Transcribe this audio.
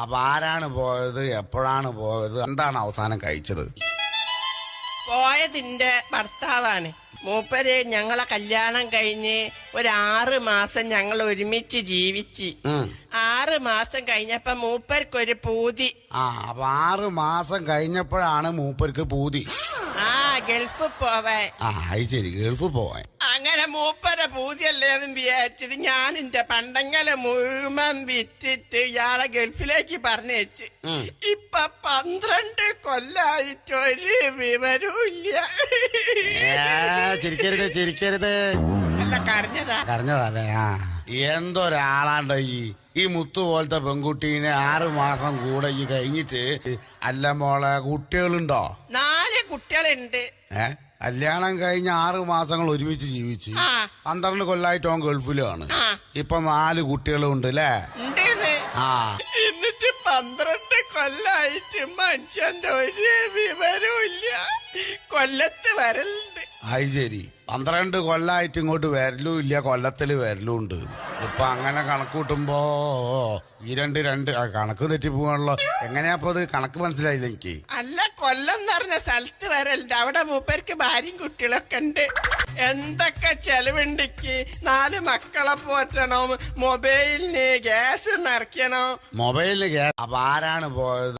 അപ്പൊ ആരാണ് പോയത്? എപ്പോഴാണ് പോയത്? എന്താണ് അവസാനം കഴിച്ചത്? പോയതിന്റെ ഭർത്താവാണ്. മൂപ്പര് ഞങ്ങളെ കല്യാണം കഴിഞ്ഞ് ഒരു ആറ് മാസം ഞങ്ങൾ ഒരുമിച്ച് ജീവിച്ച്. ആറ് മാസം കഴിഞ്ഞപ്പോ മൂപ്പർക്കൊരു പൂതി. ആ അപ്പൊ ആറ് മാസം കഴിഞ്ഞപ്പോഴാണ് മൂപ്പർക്ക് പൂതി. ആ ഗൾഫ് പോവാൻ. ആ അത് ശരി ഗൾഫ് പോവാൻ. മൂപ്പര പൂതിയല്ലേന്നും വിചാരിച്ചിട്ട് ഞാൻ എന്റെ പണ്ടങ്ങളെ മുഴുവൻ വിറ്റിട്ട് ഇയാളെ ഗൾഫിലേക്ക് പറഞ്ഞയച്ച്. ഉം. ഇപ്പൊ പന്ത്രണ്ട് കൊല്ലായിട്ട് ഒരു വിവരവും ഇല്ല ചിരിക്കരുത് ചിരിക്കരുത്. അല്ല കരഞ്ഞതാ. കരഞ്ഞതല്ലേ? ആ. എന്തൊരാളാണ്ട് ഈ ഈ മുത്തു പോലത്തെ പെൺകുട്ടീനെ ആറു മാസം കൂടെ ഈ കഴിഞ്ഞിട്ട് അല്ല മോളെ കുട്ടികളുണ്ടോ? നാല് കുട്ടികളുണ്ട്. ഏ? കല്യാണം കഴിഞ്ഞ ആറ് മാസങ്ങൾ ഒരുമിച്ച് ജീവിച്ച് പന്ത്രണ്ട് കൊല്ലായിട്ട് അവൻ ഗൾഫിലാണ്. ഇപ്പൊ നാല് കുട്ടികളും ഉണ്ട് അല്ലേ ആ. എന്നിട്ട് പന്ത്രണ്ട് കൊല്ലായിട്ട് മനുഷ്യന്റെ ഒരു വിവരവും ഇല്ല. കൊല്ലത്ത് വരലുണ്ട് അത് ശരി. പന്ത്രണ്ട് കൊല്ലായിട്ട് ഇങ്ങോട്ട് വരലും ഇല്ല കൊല്ലത്തിൽ വരലും ഉണ്ട്. ഇപ്പൊ അങ്ങനെ കണക്ക് കൂട്ടുമ്പോ ഈ രണ്ട് രണ്ട് കണക്ക് തെറ്റിപ്പോവാണല്ലോ. എങ്ങനെയാ അപ്പൊ അത് കണക്ക് മനസ്സിലായില്ല എനിക്ക്. അല്ല കൊല്ലം എന്ന് പറഞ്ഞ സ്ഥലത്ത് വരലുണ്ട്. അവിടെ മൂപ്പർക്ക് ഭാര്യയും കുട്ടികളൊക്കെ ഉണ്ട്. എന്തൊക്കെ ചെലവുണ്ടിക്ക് നാല് മക്കളെ പോറ്റണം മൊബൈലിന് ഗ്യാസ് നിറയ്ക്കണം. മൊബൈലിന് ഗ്യാസ് അപ്പൊ ആരാണ് പോയത്?